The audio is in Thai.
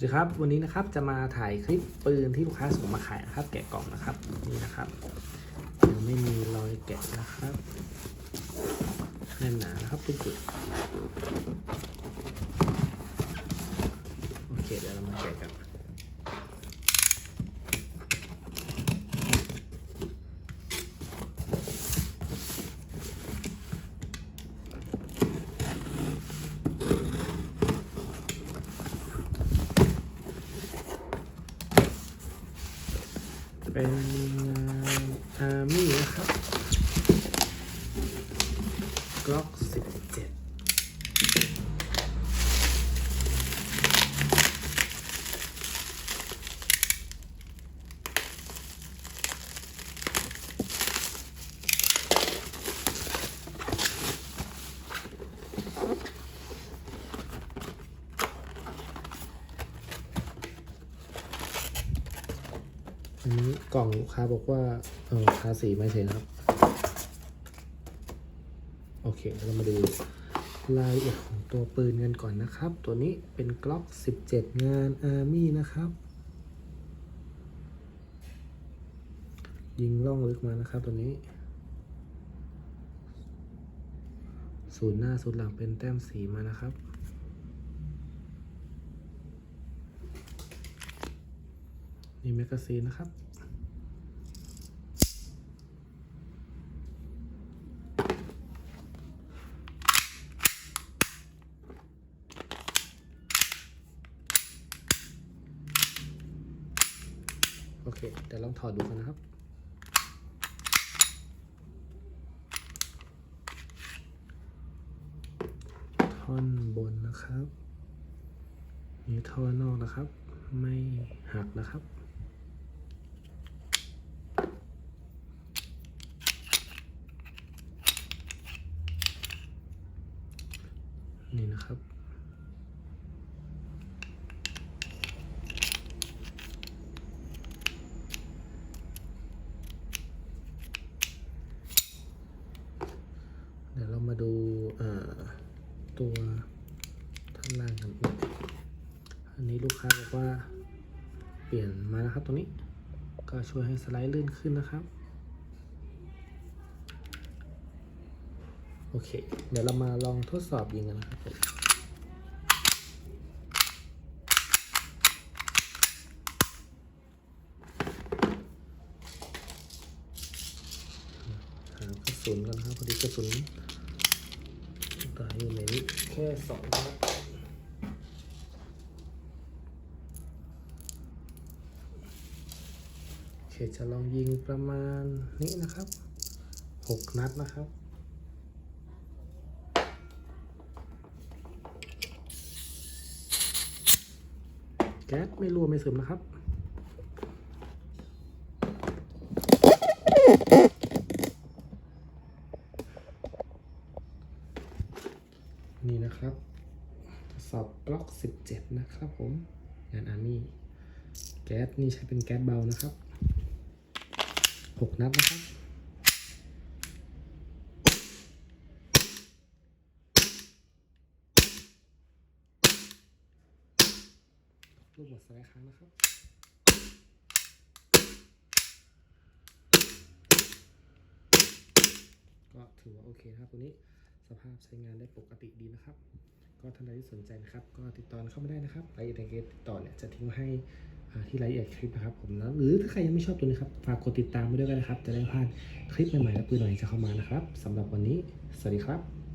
สวัสดีครับ วันนี้นะครับจะมาถ่ายคลิปปืนที่ลูกค้าส่งมาขายนะครับ แกะกล่องนะครับนี่นะครับยังไม่มีรอยแกะนะครับแน่นหนานะครับทุกจุด เป็นอาร์มี่นะครับ Glock 17 กสิบเจ็ดอันนี้กล่องลูกค้าบอกว่าเออทาสีไม่เสร็จนะครับ โอเคเรามาดูรายละเอียดของตัวปืนกันก่อนนะครับ ตัวนี้เป็นกล็อก 17 งานอาร์มี่นะครับ ยิงล่องลึกมานะครับตัวนี้ศูนย์หน้าศูนย์หลังเป็นแต้มสีมานะครับ นี่แมกกาซีนนะครับ โอเคเดี๋ยวลองถอดดูกันนะครับ ท่อนบนนะครับมีท่อนอกนะครับ ไม่หักนะครับ นี่นะครับ เดี๋ยวเรามาดูตัวท่านล่างกันอันนี้ลูกค้าบอกว่า เปลี่ยนมานะครับตรงนี้ ก็ช่วยให้สไลด์ลื่นขึ้นนะครับ โอเค เดี๋ยวเรามาลองทดสอบยิงกันนะครับผมหากระ สุนกันนะครับพอดีกระสุนตายอยู่ในนี้แค่สองนัดโอเคจะลองยิงประมาณนี้นะครับหกนัดนะครับแก๊สไม่รั่วไม่ซึมนะครับ นี่นะครับทดสอบกล็อก 17 นะครับผมงานอาร์มี่แก๊สนี่ใช้เป็นแก๊สเบานะครับ 6 นัดนะครับลูกบดสไลด์ครั้งนะครับก็ถือว่าโอเคครับตัวนี้ สภาพใช้งานได้ปกติดีนะครับ ก็ท่านใดที่สนใจนะครับ ก็ติดต่อเข้ามาได้นะครับรายละเอียดในเกติดต่อเนี่ยจะทิ้งไว้ให้ที่รายละเอียดคลิปนะครับผมนะหรือถ้าใครยังไม่ชอบตัวนี้ครับฝากกดติดตามไว้ด้วยกันนะครับ จะได้พลาดคลิปใหม่ๆและปืนใหม่จะเข้ามานะครับสำหรับวันนี้ สวัสดีครับ